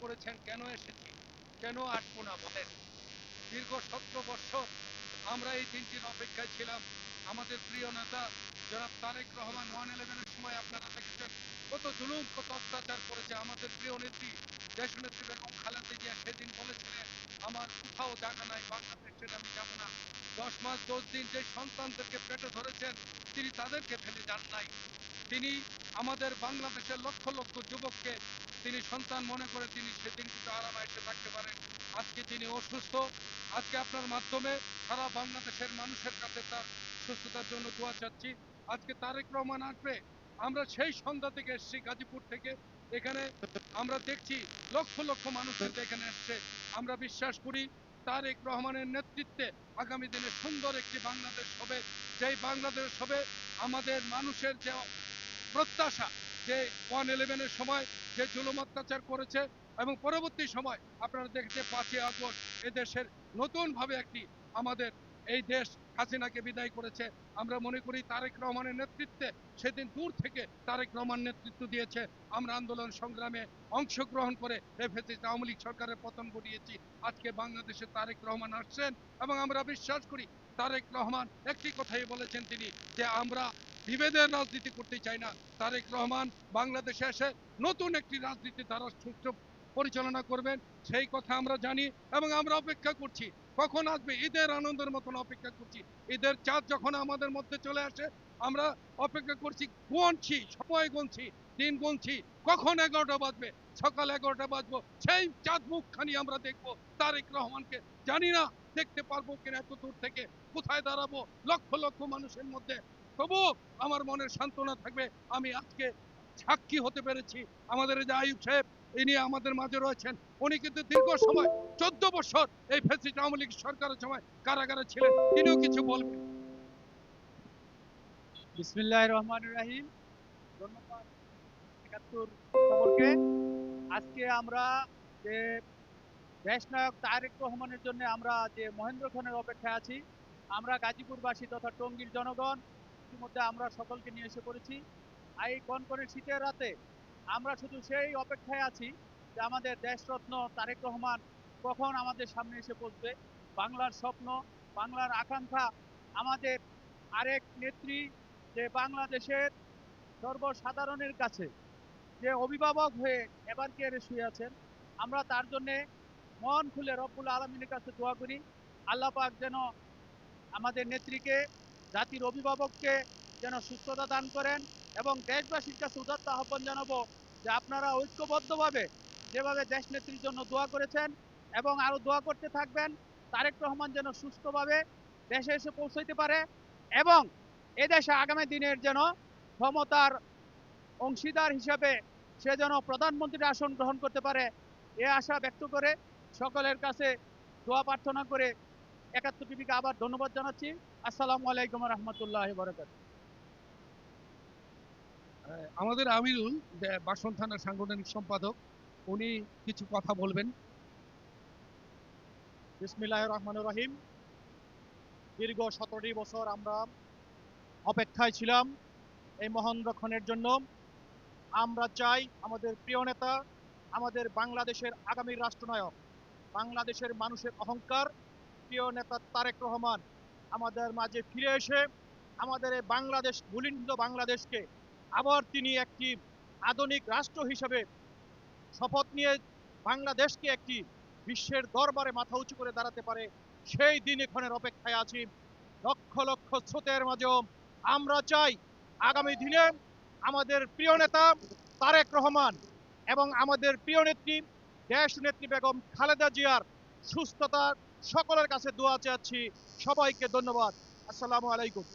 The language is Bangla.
করেছেন, কেন এসেছি? কেন আসব না বলেন? দীর্ঘ সতেরো বছর আমরা এই দিনটির অপেক্ষায় ছিলাম। আমাদের প্রিয় নেতা জনাব তারেক রহমান ওয়ান ইলেভেনের সময় আপনারা দেখেছেন কত জুলুম, কত অত্যাচার করেছে। আমাদের প্রিয় নেত্রী দেশনেত্রী বেগম খালেদা জিয়া সেদিন বলেছিলেন, আমার কোথাও জায়গা নাই বাংলাদেশের আমি যাব না। দশ মাস, দশ দিন যে সন্তানদেরকে পেটে ধরেছেন, তিনি তাদেরকে ফেলে যান নাই। তিনি আমাদের বাংলাদেশের লক্ষ লক্ষ যুবককে তিনি সন্তান মনে করে তিনি সেদিন কিন্তু আরামে এসে থাকতে পারেন। আজকে তিনি অসুস্থ। আজকে আপনার মাধ্যমে সারা বাংলাদেশের মানুষের কাছে তার সুস্থতার জন্য দোয়া চাচ্ছি। আজকে তারেক রহমান আসবে। আমরা সেই সন্ধ্যা থেকে এসেছি গাজীপুর থেকে। এখানে আমরা দেখছি লক্ষ লক্ষ মানুষ এখানে এসছে। আমরা বিশ্বাস করি তারেক রহমানের নেতৃত্বে আগামী দিনে সুন্দর একটি বাংলাদেশ হবে। যেই বাংলাদেশ হবে, আমাদের মানুষের যে প্রত্যাশা যে ওয়ান ইলেভেনের সময় যে জুলুম অত্যাচার করেছে এবং পরবর্তী সময় আপনারা দেখতে পাঁচই আগস্ট এদেশের নতুনভাবে একটি আমাদের এই দেশ হাসিনাকে বিদায় করেছে। আমরা মনে করি তারেক রহমানের নেতৃত্বে সেদিন দূর থেকে তারেক রহমান নেতৃত্ব দিয়েছে। আমরা আন্দোলন সংগ্রামে অংশগ্রহণ করে এফএসি আওয়ামী লীগ সরকারের পতন ঘটিয়েছি। আজকে বাংলাদেশে তারেক রহমান আসছেন এবং আমরা বিশ্বাস করি তারেক রহমান একটি কথাই বলেছেন তিনি যে আমরা বিভেদের রাজনীতি করতে চাই না। তারেক রহমান বাংলাদেশে এসে নতুন একটি রাজনীতি তারা সুষ্ঠু পরিচালনা করবেন, সেই কথা আমরা জানি এবং আমরা অপেক্ষা করছি। কখন আসবে? ঈদের আনন্দের মতন অপেক্ষা করছি। ঈদের চাঁদ যখন আমাদের মধ্যে চলে আসে, আমরা অপেক্ষা করছি, গুনছি, সময় গুনছি, দিন গুনছি, কখন এগারোটা বাজবে? সকাল এগারোটা বাজবো, সেই চাঁদ মুখখানি আমরা দেখব। তারেক রহমানকে জানি না, দেখতে পারব কিনা এত দূর থেকে, কোথায় দাঁড়াবো? লক্ষ লক্ষ মানুষের মধ্যে। তবু আমার মনের সান্ত্বনা থাকবে, আমি আজকে সাক্ষী হতে পেরেছি আমাদের যে আয়ুব সাহেব, ইনি আমাদের মাঝে রয়েছেন। উনি কিন্তু দীর্ঘ সময়, চোদ্দ বছর এই ফেসিট আওয়ামী লীগ সরকারের সময় কারাগারে ছিলেন। তিনিও কিছু বলবেন। বিসমিল্লাহ রহমান রাহিম। ধন্যবাদ একাত্তর খবরকে। আজকে আমরা যে দেশনায়ক তারেক রহমানের জন্য আমরা যে মহেন্দ্র খানের অপেক্ষায় আছি, আমরা গাজীপুরবাসী তথা টঙ্গীর জনগণ, ইতিমধ্যে আমরা সকলকে নিয়ে এসে পড়েছি। এই কনকনে শীতের রাতে আমরা শুধু সেই অপেক্ষায় আছি যে আমাদের দেশরত্ন তারেক রহমান কখন আমাদের সামনে এসে পৌঁছবে। বাংলার স্বপ্ন, বাংলার আকাঙ্ক্ষা, আমাদের আরেক নেত্রী যে বাংলাদেশের সর্বসাধারণের কাছে যে অভিভাবক হয়ে এবার কে শুয়ে আছেন, আমরা তার জন্যে মন খুলে রব্বুল আলমিনের কাছে দোয়া করি। আল্লাহ পাক যেন আমাদের নেত্রীকে, জাতির অভিভাবককে যেন সুস্থতা দান করেন এবং দেশবাসীর কাছে উদাত্ত আহ্বান জানাব যে আপনারা ঐক্যবদ্ধভাবে যেভাবে দেশ নেত্রীর জন্য দোয়া করেছেন এবং আরও দোয়া করতে থাকবেন, তারেক রহমান যেন সুস্থভাবে দেশে এসে পৌঁছাইতে পারে এবং এদেশে আগামী দিনের যেন ক্ষমতার অংশীদার হিসাবে সে যেন প্রধানমন্ত্রীর আসন গ্রহণ করতে পারে, এ আশা ব্যক্ত করে সকলের কাছে দোয়া প্রার্থনা করে একাত্তর টিভিকে আবার ধন্যবাদ জানাচ্ছি। আসসালামু আলাইকুম রহমতুল্লাহ বরকাত আমাদের আমিরুল বাসন থানার সাংগঠনিক সম্পাদক, উনি কিছু কথা বলবেন। বিসমিল্লাহ রহমান রহিম। দীর্ঘ সতেরোটি বছর আমরা অপেক্ষায় ছিলাম এই মহেন্দ্রক্ষণের জন্য। আমরা চাই আমাদের প্রিয় নেতা, আমাদের বাংলাদেশের আগামী রাষ্ট্রনায়ক, বাংলাদেশের মানুষের অহংকার। প্রিয় নেতা তারেক রহমান, আমাদের মাঝে ফিরে এসে আমাদের বাংলাদেশ ভুলিন্দ বাংলাদেশকে আবার তিনি একটি আধুনিক রাষ্ট্র হিসেবে শপথ নিয়ে বাংলাদেশকে একটি বিশ্বের দরবারে মাথা উঁচু করে দাঁড়াতে পারে, সেই দিন এখানের অপেক্ষায় আছি। লক্ষ লক্ষ স্রোতের মাঝেও আমরা চাই আগামী দিনে আমাদের প্রিয় নেতা তারেক রহমান এবং আমাদের প্রিয় নেত্রী, দেশ নেত্রী বেগম খালেদা জিয়ার সুস্থতা, সকলের কাছে দোয়া চাচ্ছি সবাইকে ধন্যবাদ। আসসালামু আলাইকুম।